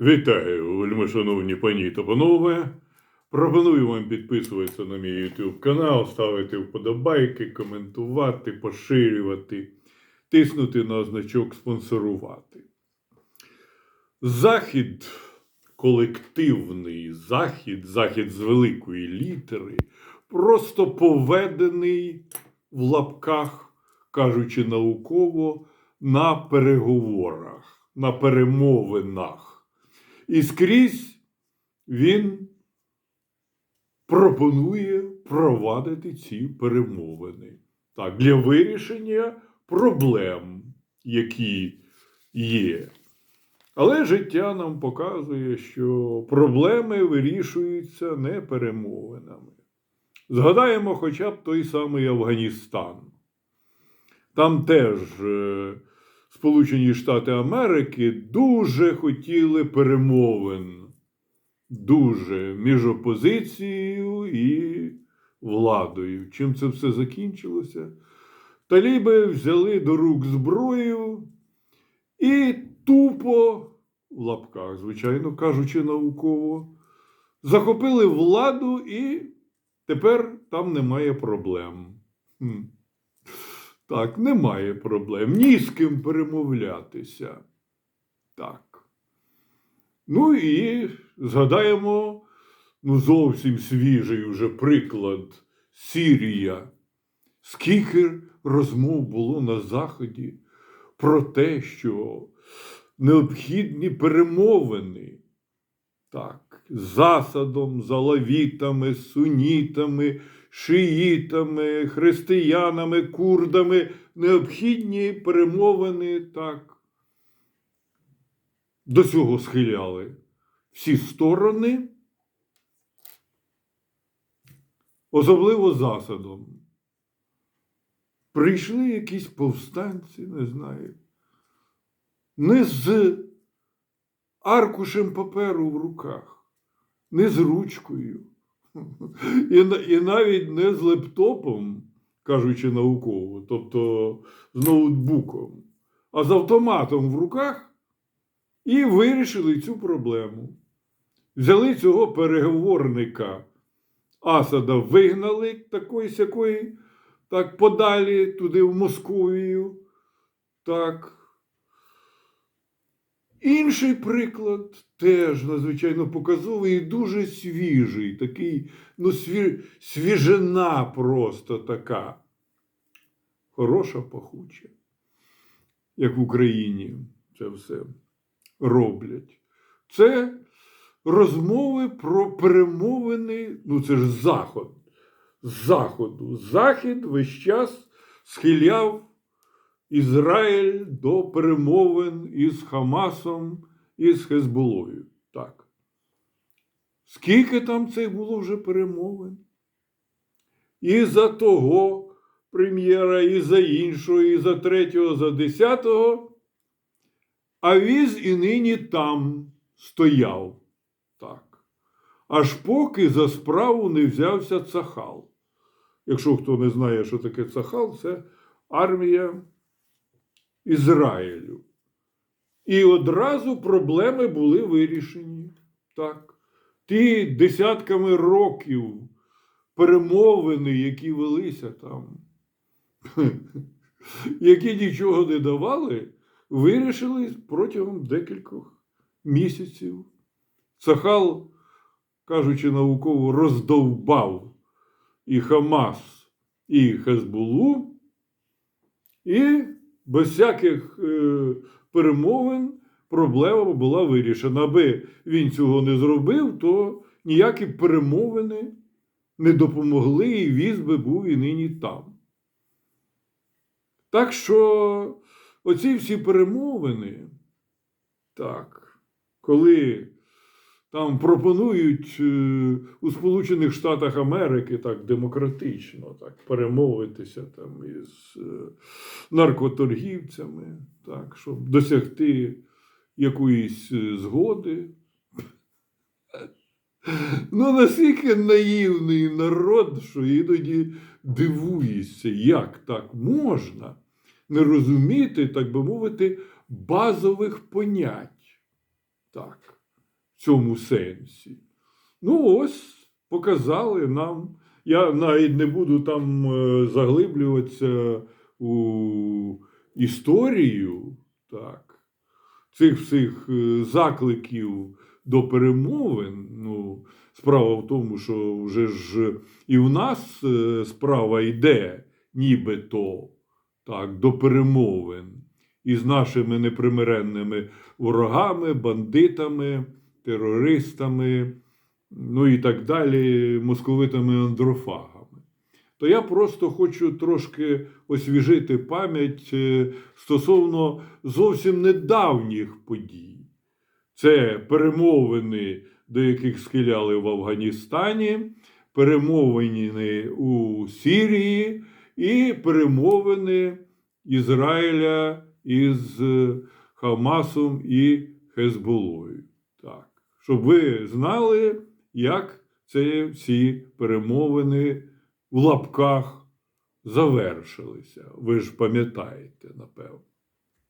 Вітаю, вельмишановні пані та панове. Пропоную вам підписуватися на мій YouTube канал, ставити вподобайки, коментувати, поширювати, тиснути на значок спонсорувати. Захід, колективний захід, захід з великої літери, просто поведений в лапках, кажучи науково, на переговорах, на перемовинах. І скрізь він пропонує провадити ці перемовини так, для вирішення проблем, які є. Але життя нам показує, що проблеми вирішуються не перемовинами. Згадаємо хоча б той самий Афганістан. Там теж е, Сполучені Штати Америки дуже хотіли перемовин. Дуже між опозицією і владою. Чим це все закінчилося? Таліби взяли до рук зброю і тупо, в лапках, звичайно, кажучи науково, захопили владу і тепер там немає проблем. Так, немає проблем. Ні з ким перемовлятися. Так. Ну і згадаємо ну, зовсім свіжий уже приклад Сірія. Скільки розмов було на Заході про те, що необхідні перемовини. Так, засадом, з алавітами, сунітами, шиїтами, християнами, курдами необхідні перемовини так. До цього схиляли всі сторони, особливо засадом. Прийшли якісь повстанці, не знаю, не з аркушем паперу в руках, не з ручкою. І, і навіть не з лептопом, кажучи науково, тобто з ноутбуком, а з автоматом в руках і вирішили цю проблему. Взяли цього переговорника Асада, вигнали такої сякої, так подалі, туди в Московію. Так. Інший приклад теж надзвичайно показовий і дуже свіжий, такий, ну, сві... свіжина просто така. Хороша пахуча, як в Україні це все роблять. Це розмови про перемовини, ну це ж Заход. Заходу. Захід весь час схиляв Ізраїль до перемовин із Хамасом і з Хезболою. Так. Скільки там цих було вже перемовин? І за того прем'єра, і за іншого, і за третього, за десятого. А віз і нині там стояв. Так. Аж поки за справу не взявся Цахал. Якщо хто не знає, що таке Цахал, це армія Ізраїлю. І одразу проблеми були вирішені. Так. Ті десятками років перемовини, які велися там, які нічого не давали, вирішили протягом декількох місяців. Сахал, кажучи науково, роздовбав і Хамас, і Хезбулу, і без всяких е, перемовин проблема була вирішена. Аби він цього не зробив, то ніякі перемовини не допомогли, і віз би був і нині там. Так що оці всі перемовини, так, коли там пропонують е, у Сполучених Штатах Америки так демократично так, перемовитися там із е, наркоторгівцями, так, щоб досягти якоїсь е, згоди. Ну, наскільки наївний народ, що іноді дивуєшся, як так можна не розуміти, так би мовити, базових понять. Так. Цьому сенсі. Ну, ось показали нам. Я навіть не буду там е, заглиблюватися у історію так, цих всіх е, закликів до перемовин. Ну, справа в тому, що вже ж і в нас е, справа йде, нібито так, до перемовин із нашими непримиренними ворогами, бандитами, терористами, ну і так далі, московитами андрофагами. То я просто хочу трошки освіжити пам'ять е, стосовно зовсім недавніх подій. Це перемовини, до яких схиляли в Афганістані, перемовини у Сирії і перемовини Ізраїля із е, Хамасом і Хезболою. Так. Щоб ви знали, як це всі перемовини в лапках завершилися. Ви ж пам'ятаєте, напевно.